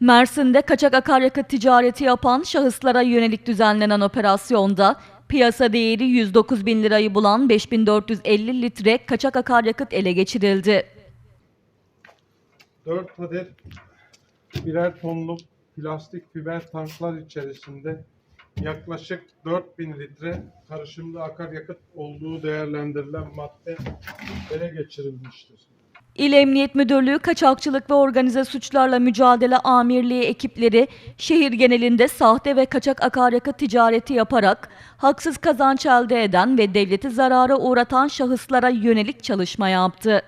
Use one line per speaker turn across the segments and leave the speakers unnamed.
Mersin'de kaçak akaryakıt ticareti yapan şahıslara yönelik düzenlenen operasyonda piyasa değeri 109 bin lirayı bulan 5450 litre kaçak akaryakıt ele geçirildi.
4 adet birer tonluk plastik fiber tanklar içerisinde yaklaşık 4000 litre karışımlı akaryakıt olduğu değerlendirilen madde ele geçirilmiştir.
İl Emniyet Müdürlüğü Kaçakçılık ve Organize Suçlarla Mücadele Amirliği ekipleri şehir genelinde sahte ve kaçak akaryakıt ticareti yaparak haksız kazanç elde eden ve devleti zarara uğratan şahıslara yönelik çalışma yaptı.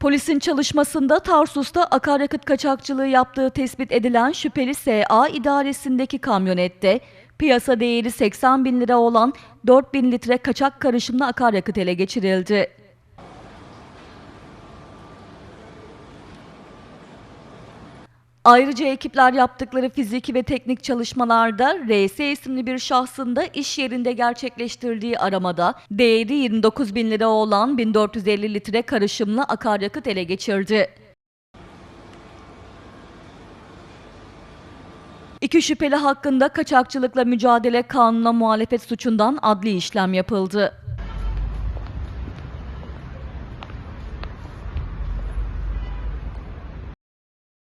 Polisin çalışmasında Tarsus'ta akaryakıt kaçakçılığı yaptığı tespit edilen şüpheli SA idaresindeki kamyonette piyasa değeri 80 bin lira olan 4 bin litre kaçak karışımlı akaryakıt ele geçirildi. Ayrıca ekipler yaptıkları fiziki ve teknik çalışmalarda RS isimli bir şahsın da iş yerinde gerçekleştirdiği aramada değeri 29 bin lira olan 1450 litre karışımlı akaryakıt ele geçirdi. İki şüpheli hakkında kaçakçılıkla mücadele kanuna muhalefet suçundan adli işlem yapıldı.